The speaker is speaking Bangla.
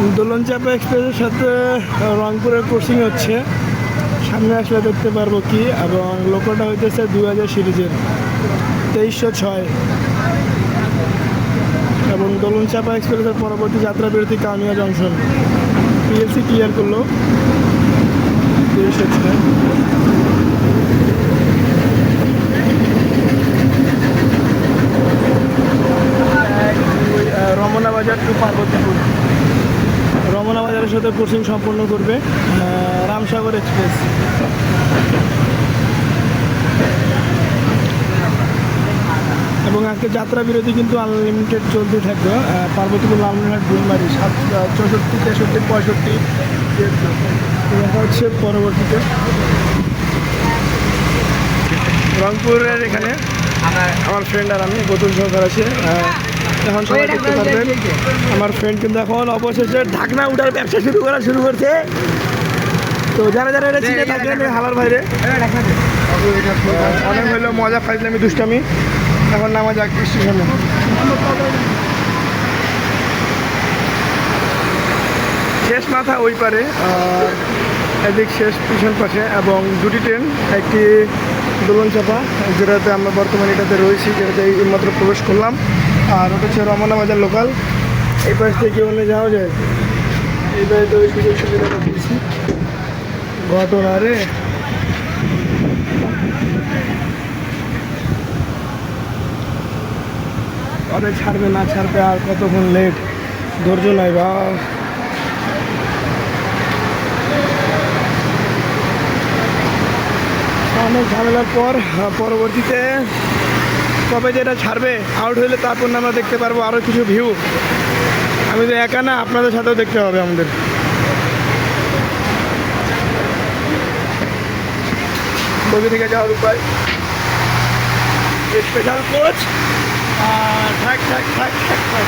দোলনচাপা এক্সপ্রেসের সাথে রংপুরের কোচিং হচ্ছে। সামনে আসলে দেখতে পারব কি, এবং লোকটা হইতেছে দু হাজার সিরিজের তেইশশো ছয়। এবং দোলনচাপা এক্সপ্রেসের পরবর্তী যাত্রা বিরতি কামিয়া জংশন। পিএলসি ক্লিয়ার করল। তেইশশো ছয়। রমনা বাজার টু পার্বতীপুর। সাথে কোচিং সম্পন্ন করবে রামসাগর এক্সপ্রেস এবং আজকে যাত্রা বিরতি কিন্তু আনলিমিটেড চলতে থাকবে পার্বতীপুর লালমনিরহাট ডুলমারি সাত চৌষট্টি, তেষট্টি, পঁয়ষট্টি দেখা হচ্ছে পরবর্তীতে রংপুরের এখানে আমার ফ্রেন্ড আর আমি গৌতম সরকার আছে এখন সবাই দেখতে পারবেন আমার ফ্রেন্ড কিন্তু এখন অবশেষে ঢাকনা উঠার ব্যবসা শুরু করা শুরু করছে। তো যারা যারা এটা চিনে এই হালার বাইরে। অনেক হইল মজা ফাইজলামি দুষ্টামি। এখন নামা যাক স্টেশনে শেষ মাথা ওই পারে এদিক শেষ পিছন পাশে এবং দুটি ট্রেন একটি দোলন চাপা যেটাতে আমরা বর্তমানে এটাতে রয়েছি যেটাতে এইমাত্র প্রবেশ করলাম। আর ওটা হচ্ছে রমনা বাজার লোকাল এই পাশ থেকে অন্য যাওয়া যায়? এই পাশে তো সুযোগ সুবিধাটা দিয়েছি ঘটনা রে কবে ছাড়বে না, ছাড়বে, আর কতক্ষণ লেট ধৈর্য নাই বা। অনেক ঝামেলার পর, পরবর্তীতে কবে যেটা ছাড়বে আউট হলে তারপর আমরা দেখতে পারব আরও কিছু ভিউ আমি তো একা না, আপনাদের সাথেও দেখতে হবে আমাদের। বগি থেকে যাওয়ার উপায়। স্পেশাল কোচ থাক থাক থাক থাক থাক।